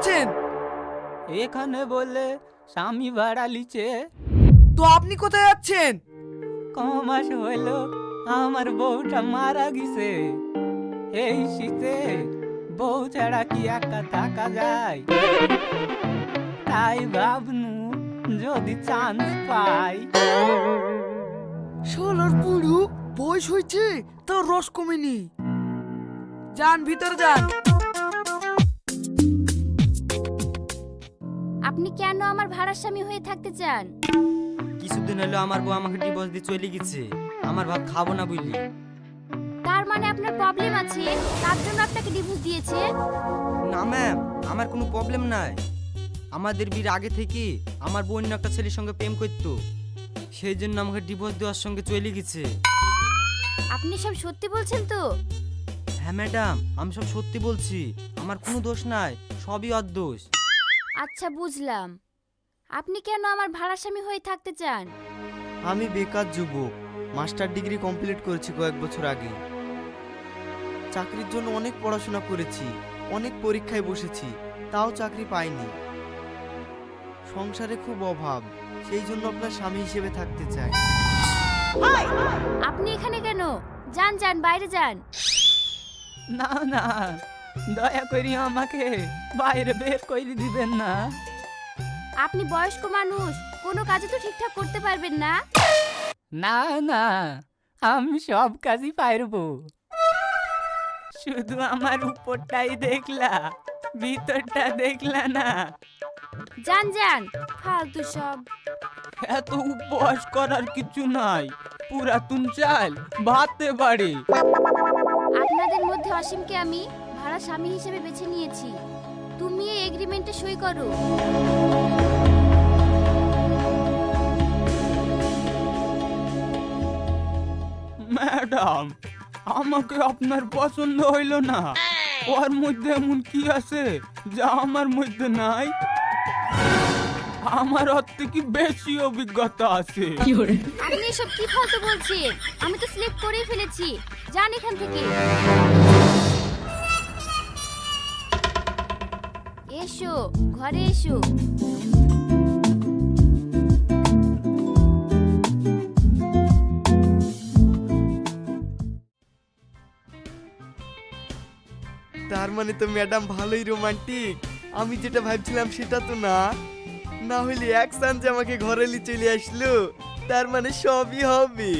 যাচ্ছেন এখানে বলে স্বামী ভাড়া লিচে। তো আপনি কোথায় যাচ্ছেন? ক মাস হইল আমার বউটা মারা গেছে। এই শীতে বউ ছাড়া কি একা থাকা যায়? তাই ভাবনু যদি চান্স পাই। শালার পুরু বয়স হয়েছে তার রস কমেনি। যান ভিতরে যান। আপনি কেন আমার ভাড়ার স্বামী হয়ে থাকতে চান? কিছুদিন হলো আমার বউ আমাকে ডিভোর্স দিয়ে চলে গেছে। আমার ভাত খাব না বুঝলি। তার মানে আপনার প্রবলেম আছে? তার জন্য আপনাকে ডিভোর্স দিয়েছে? না ম্যাম আমার কোনো প্রবলেম নাই। আমাদের বিয়ের আগে থেকে আমার বোন একটা ছেলের সঙ্গে প্রেম করতো। সেই জন্য আমাকে ডিভোর্স দেওয়ার সঙ্গে চলে গেছে। আপনি সব সত্যি বলছেন তো? হ্যাঁ ম্যাডাম আমি সব সত্যি বলছি। আমার কোনো দোষ নাই সবই ওর দোষ আচ্ছা বুঝলাম। আপনি কেন আমার ভাড়ার স্বামী হয়ে থাকতে চান? আমি বেকার যুবক। মাস্টার ডিগ্রি কমপ্লিট করেছি কয়েক বছর আগে। চাকরির জন্য অনেক পড়াশোনা করেছি অনেক পরীক্ষায় বসেছি তাও চাকরি পাইনি। সংসারে খুব অভাব সেই জন্য আপনার স্বামী হিসেবে থাকতে চাই। আপনি এখানে কেন? যান যান বাইরে যান। না না। দয়া করি আমাকে বাইরে বের করে দিবেন না। আপনি বয়স্ক মানুষ কোনো কাজে তো ঠিকঠাক করতে পারবেন না। না না আমি সব কাজই পারব। শুধু আমার উপরটাই দেখলা ভিতরটা দেখলা না। যান যান ফালতু সব। এত উপবাস করার কিছু নাই পুরাতন চাল ভাতে বাড়ি। আপনাদের মধ্যে অসীমকে আমি ভাড়া স্বামী হিসেবে বেছে নিয়েছি। তুমি এই এগ্রিমেন্টে সই করো। ম্যাডাম আমাকে আপনার পছন্দ হইল না। ওর মধ্যে এমন কি আছে যা আমার মধ্যে নাই? আমার ওর থেকে বেশি অভিজ্ঞতা আছে। আপনি এসব কি ফালতু বলছেন? আমি তো স্লিপ করেই ফেলেছি। যান এখান থেকে। এসো, ঘরে এসো। তার মানে তো ম্যাডাম ভালোই রোমান্টিক। আমি যেটা ভাবছিলাম সেটা তো না। না হলে এক সাঞ্জে আমাকে ঘরে নিয়ে চলে আসলো। তার মানে সবই হবে।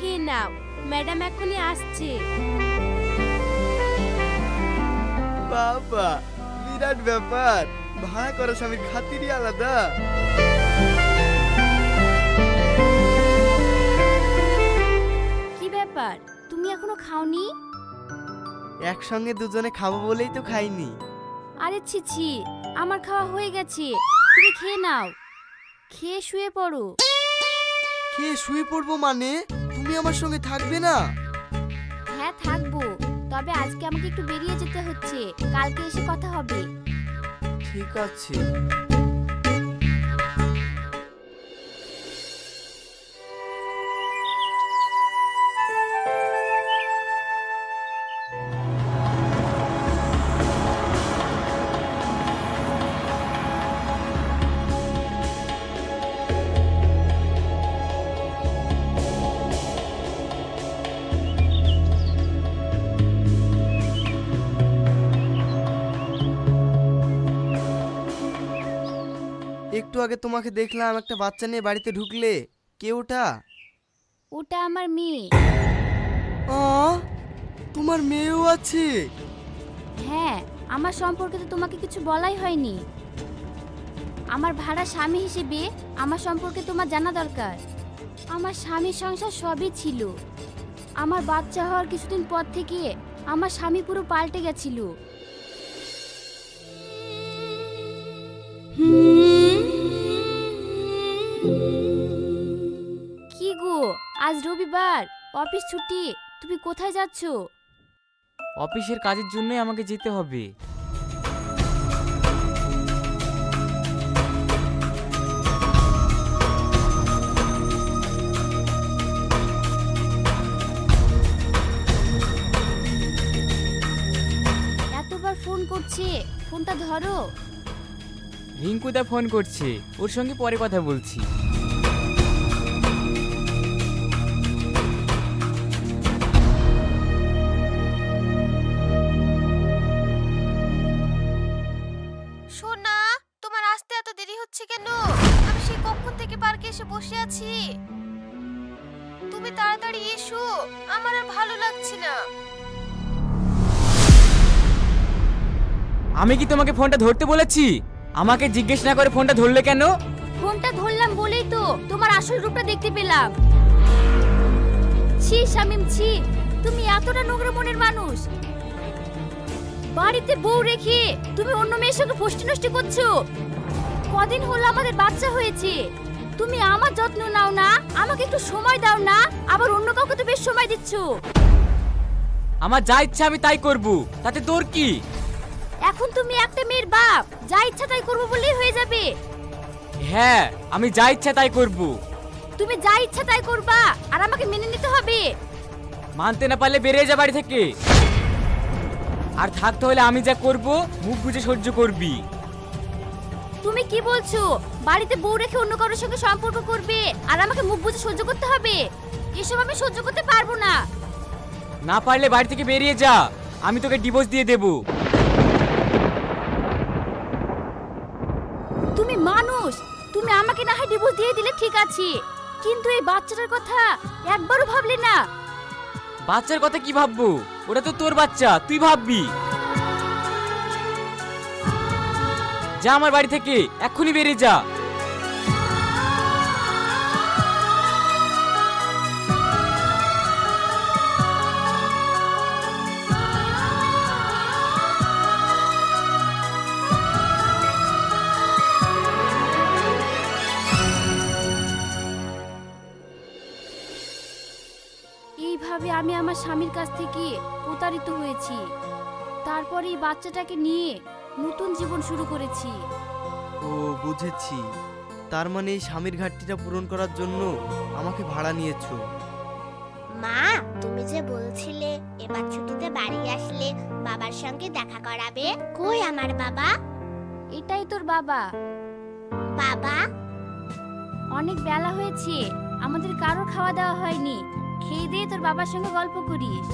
খেয়ে নাও ম্যাডাম এখনই আসছে। বাবা বিরাট ব্যাপার। ভাড়া করা স্বামীর খাতিরই আলাদা। কি ব্যাপার? তুমি এখনও খাওনি? একসঙ্গে দুজনে খাব বলেই তো খাইনি। আরে ছি ছি আমার খাওয়া হয়ে গেছে। তুমি খেয়ে নাও। খেয়ে শুয়ে পড়ো। খেয়ে শুয়ে পড়ব মানে? তুমি আমার সঙ্গে থাকবে না? হ্যাঁ থাকব। তবে আজকে আমাকে একটু বেরিয়ে যেতে হচ্ছে। কালকে এসে কথা হবে। ঠিক আছে। একটু আগে তোমাকে দেখলাম একটা বাচ্চা নিয়ে বাড়িতে ঢুকলে। কে ওটা? ওটা আমার মেয়ে। আ? তোমার মেয়েও আছে? হ্যাঁ আমার সম্পর্কে তো তোমাকে কিছু বলাই হয়নি। আমার ভাড়া স্বামী হিসেবে আমার সম্পর্কে তোমার জানা দরকার। আমার স্বামীর সংসার সবই ছিল। আমার বাচ্চা হওয়ার কিছুদিন পর থেকে আমার স্বামী পুরো পাল্টে গেছিল। কি গো? আজ রবিবার। অফিস ছুটি। তুমি কোথায় যাচ্ছ? অফিসের কাজের জন্যই আমাকে যেতে হবে। এতবার ফোন করছি। ফোনটা ধরো। রিঙ্কুদা ফোন করছে। ওর সঙ্গে পরে কথা বলছি। সোনা তোমার আসতে এত দেরি হচ্ছে কেন? আমি সেই কখন থেকে পার্কে এসে বসে আছি। তুমি তাড়াতাড়ি এসো আমার আর ভালো লাগছে না। আমি কি তোমাকে ফোনটা ধরতে বলেছি? আমাকে জিজ্ঞেস না করে ফোনটা ধরলে কেন? ফোনটা ধরলাম বলেই তো তোমার আসল রূপটা দেখতে পেলাম। ছি শামিম ছি তুমি এতটা নোংরা মনের মানুষ। বাড়িতে বউ রেখে তুমি অন্য মেয়ের সঙ্গে ফষ্টি নষ্টি করছ। কদিন হলো আমাদের বাচ্চা হয়েছে। তুমি আমার যত্ন নাও না আমাকে একটু সময় দাও না আবার অন্য কাউকে তো বেশ সময় দিচ্ছ। আমার যা ইচ্ছা আমি তাই করব। তাতে তোর কি? এখন তুমি একটা মেয়ের বাপ। যা ইচ্ছা তাই করব বললেই হয়ে যাবে। হ্যাঁ আমি যা ইচ্ছা তাই করব। তুমি যা ইচ্ছা তাই করবা আর আমাকে মেনে নিতে হবে। মানতে না পারলে বেরিয়ে যা বাড়ি থেকে। আর থাকতে হলে আমি যা করব মুখ বুঝে সহ্য করবি। তুমি কি বলছো? বাড়িতে বউ রেখে অন্য কারোর সঙ্গে সম্পর্ক করবে আর আমাকে মুখ বুঝে সহ্য করতে হবে? এসব আমি সহ্য করতে পারব না। না পারলে বাড়ি থেকে বেরিয়ে যা। আমি তোকে ডিভোর্স দিয়ে দেব। ডিভোর্স দিয়ে দিলে ঠিক আছে। কিন্তু এই বাচ্চাটার কথা একবারও ভাবলি না? বাচ্চার কথা কি ভাববো? ওটা তো তোর বাচ্চা, তুই ভাববি। যা আমার বাড়ি থেকে, এক্ষুনি বেরিয়ে যা। আমি আমার স্বামীর কাছ থেকে প্রতারিত হয়েছি। তারপরে এই বাচ্চাটাকে নিয়ে নতুন জীবন শুরু করেছি। ও বুঝেছি। তার মানে এই স্বামীর ঘাটতিটা পূরণ করার জন্য আমাকে ভাড়া নিয়েছো। মা তুমি যে বলছিলে এবার ছুটিতে বাড়ি আসলে বাবার সঙ্গে দেখা করাবে কই আমার বাবা? এটাই তোর বাবা। বাবা? অনেক বেলা হয়েছে আমাদের কারোর খাওয়া দাওয়া হয়নি। খেয়ে দিয়ে তোর বাবার সঙ্গে গল্প করিস।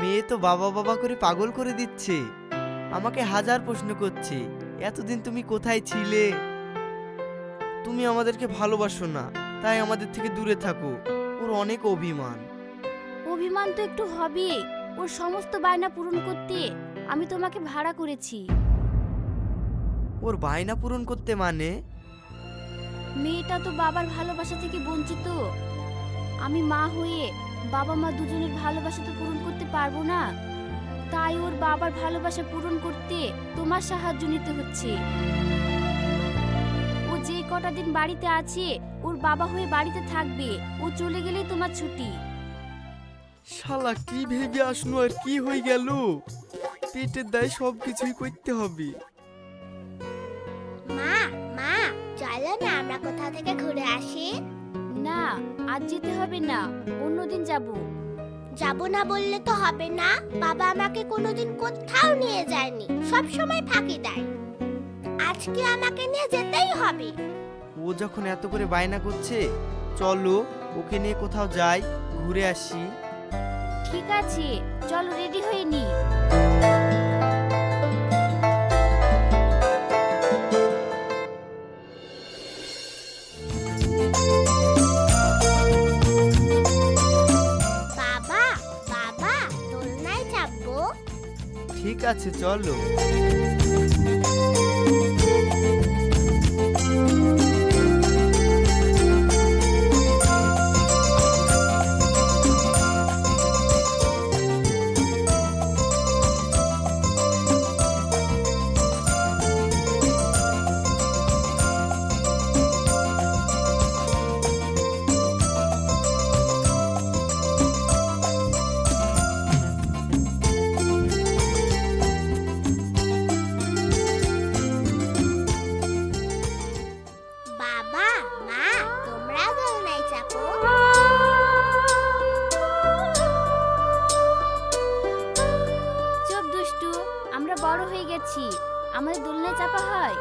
মেয়ে তো বাবা বাবা করে পাগল করে দিচ্ছে। আমাকে হাজার প্রশ্ন করছে, এতদিন তুমি কোথায় ছিলে? তুমি আমাদেরকে ভালোবাসো না, তাই আমাদের থেকে দূরে থাকো। ওর অনেক অভিমান। অভিমান তো একটু হবে। ওর সমস্ত বায়না পূরণ করতে আমি তোমাকে ভাড়া করেছি। ওর বায়না পূরণ করতে মানে? মেয়েটা তো বাবার ভালোবাসা থেকে বঞ্চিত। আমি মা হয়ে বাবা মা দুজনের ভালোবাসা তো পূরণ করতে পারব না। তাই ওর বাবার ভালোবাসা পূরণ করতে তোমার সাহায্য নিতে হচ্ছে। ও যে কটা দিন বাড়িতে আছে ওর বাবা হয়ে বাড়িতে থাকবে। ও চলে গেলেই তোমার ছুটি। শালা কি ভেবে আসলো আর কি হয়ে গেল? পেটের দায় সব কিছুই করতে হবে। মা মা চলো না আমরা কোথাও থেকে ঘুরে আসি। না আজ যেতে হবে না অন্যদিন যাব। যাব না বললে তো হবে না বাবা আমাকে কোনোদিন কোথাও নিয়ে যায়নি সব সময় ফাঁকি দেয়। আজকে আমাকে নিয়ে যেতেই হবে। ও যখন এত করে বায়না করছে চলো ওকে নিয়ে কোথাও যাই ঘুরে আসি। ঠিক আছে চলো রেডি হয়ে নি। বাবা বাবা দোলনায় চাপবো ঠিক আছে চলো। চাপা হয়।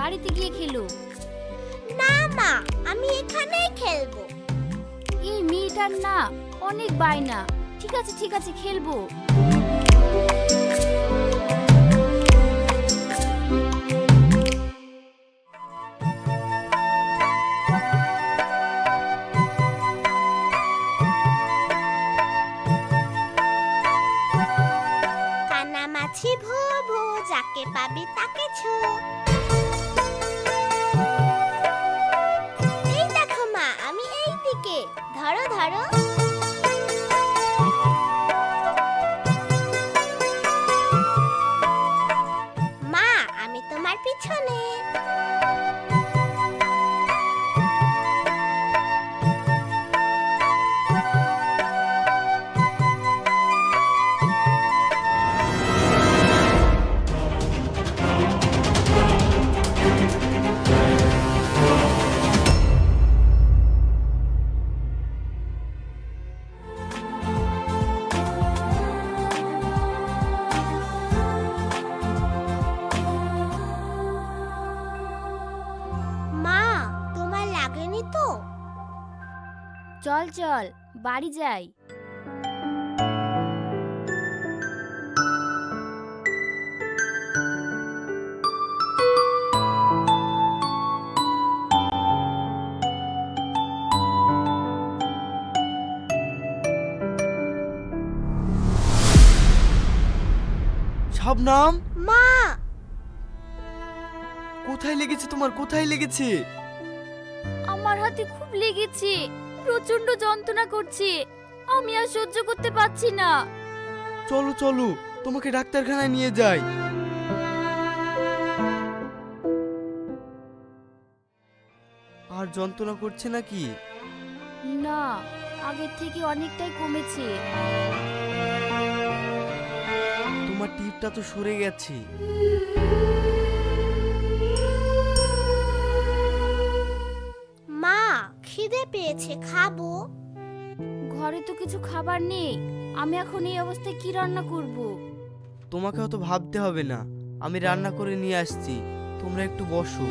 বাড়িতে গিয়ে খেলো। না মা আমি এখানেই খেলব। এই মেয়েটার না অনেক বায়না। ঠিক আছে ঠিক আছে খেলব। কানামাছি ভো ভো যাকে পাবি তাকে ছো। লাগেনি তো? চল চল বাড়ি যাই। শাবনাম মা! কোথায় লেগেছে তোমার? কোথায় লেগেছে? হাতে খুব লেগেছে। প্রচণ্ড যন্ত্রণা করছে। আমি আর সহ্য করতে পারছি না। চলো চলো তোমাকে ডাক্তারখানায় নিয়ে যাই। আর যন্ত্রণা করছে নাকি? না আগের থেকে অনেকটাই কমেছে। তোমার টিপটা তো সরে গেছে। খিদে পেয়েছে খাব। ঘরে তো কিছু খাবার নেই। আমি এখন এই অবস্থায় কি রান্না করব? তোমাকে অত ভাবতে হবে না আমি রান্না করে নিয়ে আসছি। তোমরা একটু বসো।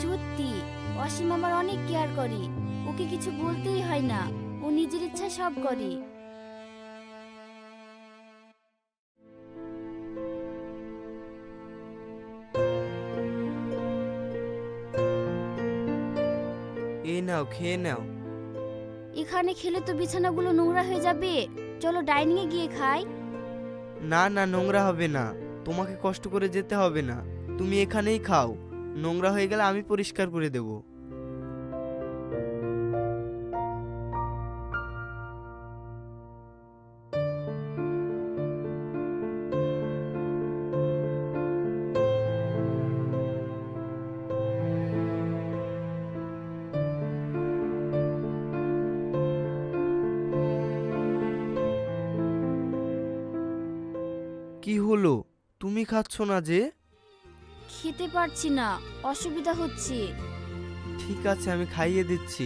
সত্যি অসীম আমার অনেক কেয়ার করে। ওকে কিছু বলতেই হয় না। ও নিজের ইচ্ছা সব করে। নাও খেয়ে নাও। এখানে খেলে তো বিছানাগুলো নোংরা হয়ে যাবে। চলো ডাইনিং এ গিয়ে খাই। না না নোংরা হবে না। তোমাকে কষ্ট করে যেতে হবে না। তুমি এখানেই খাও। নোংরা হয়ে গেলে আমি পরিষ্কার করে দেব। খাচ্ছ না যে? খেতে পারছি না অসুবিধা হচ্ছে। ঠিক আছে আমি খাইয়ে দিচ্ছি।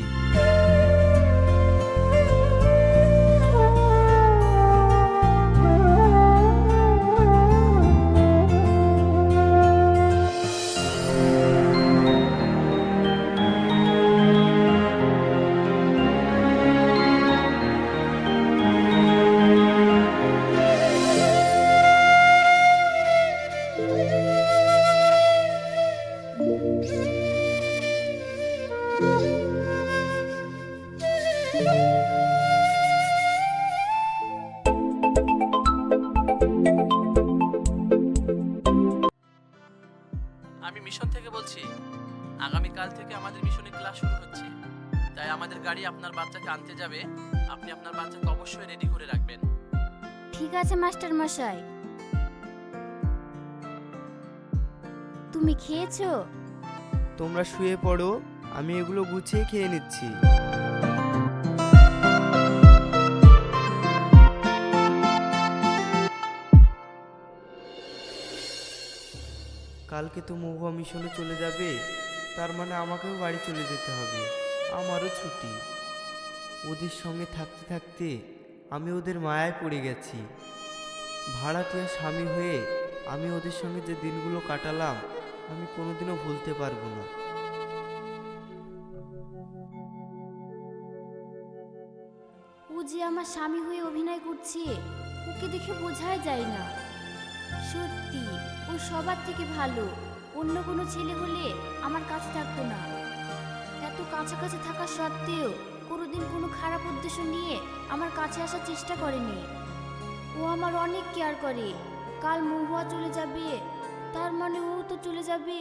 বলছি আগামীকাল থেকে আমাদের মিশনে ক্লাস শুরু হচ্ছে। তাই আমাদের গাড়ি আপনার বাচ্চাকে আনতে যাবে। আপনি আপনার বাচ্চাকে অবশ্যই রেডি করে রাখবেন। ঠিক আছে মাস্টার মশাই। তুমি খেয়েছো? তোমরা শুয়ে পড়ো আমি এগুলো গুছিয়ে খেয়ে নিচ্ছি। কালকে তো মহুয়া মিশনে চলে যাবে, তার মানে আমাকেও বাড়ি চলে যেতে হবে। আমারও ছুটি। ওদের সঙ্গে থাকতে থাকতে আমি ওদের মায়ায় পড়ে গেছি। ভাড়াটিয়া স্বামী হয়ে আমি ওদের সঙ্গে যে দিনগুলো কাটালাম, আমি কোনোদিনও ভুলতে পারব না। ও যে আমার স্বামী হয়ে অভিনয় করছে, ওকে দেখে বোঝাই যায় না। সত্যি, ও সবার থেকে ভালো। অন্য কোনো ছেলে হলে আমার কাছে থাকতো না। এত কাছাকাছি থাকা সত্ত্বেও কোনোদিন কোনো খারাপ উদ্দেশ্য নিয়ে আমার কাছে আসার চেষ্টা করেনি। ও আমার অনেক কেয়ার করে। কাল মহুয়া চলে যাবে, তার মানে ও তো চলে যাবে।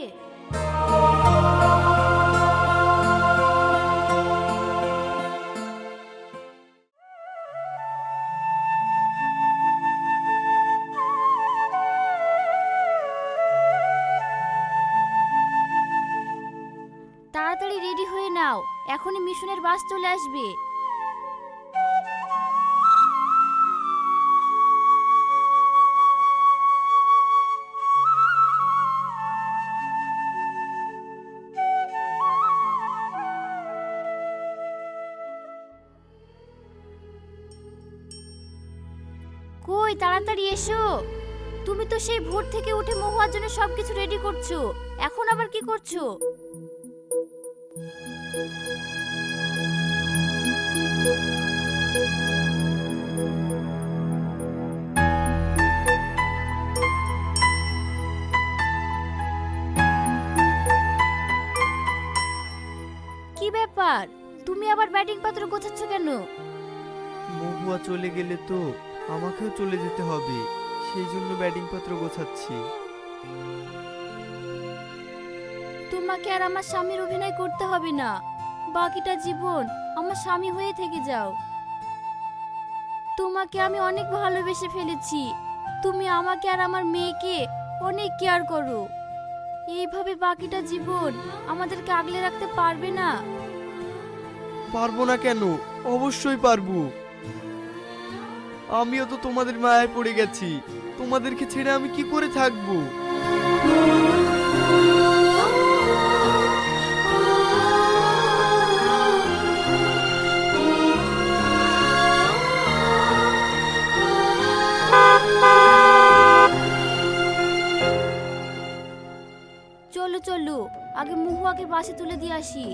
মিশনের বাস চলে আসবে। কই, তাড়াতাড়ি এসো। তুমি তো সেই ভোর থেকে উঠে মহুয়ার জন্য সবকিছু রেডি করছ। এখন আবার কি করছ? আবার ব্যাটিং পাত্র গোছাচ্ছ কেন? মহুয়া চলে গেলে তো আমাকেও চলে যেতে হবে। সেই জন্য ব্যাটিং পত্র গোছাচ্ছি। তোমাকে আর আমার স্বামীর অভিনয় করতে হবে না। বাকিটা জীবন আমার স্বামী হয়ে থেকে যাও। তোমাকে আমি অনেক ভালোবেসে ফেলেছি। তুমি আমাকে আর আমার মেয়েকে অনেক কেয়ার করো। এইভাবে বাকিটা জীবন আমাদেরকে আগলে রাখতে পারবে না? পারব না কেন? অবশ্যই পারব। আমিও তো তোমাদের মায়ায় পড়ে গেছি। তোমাদেরকে ছেড়ে আমি কি করে থাকব? চলো চলো। আগে মুহুয়াকে বাসে তুলে দিয়ে আসি।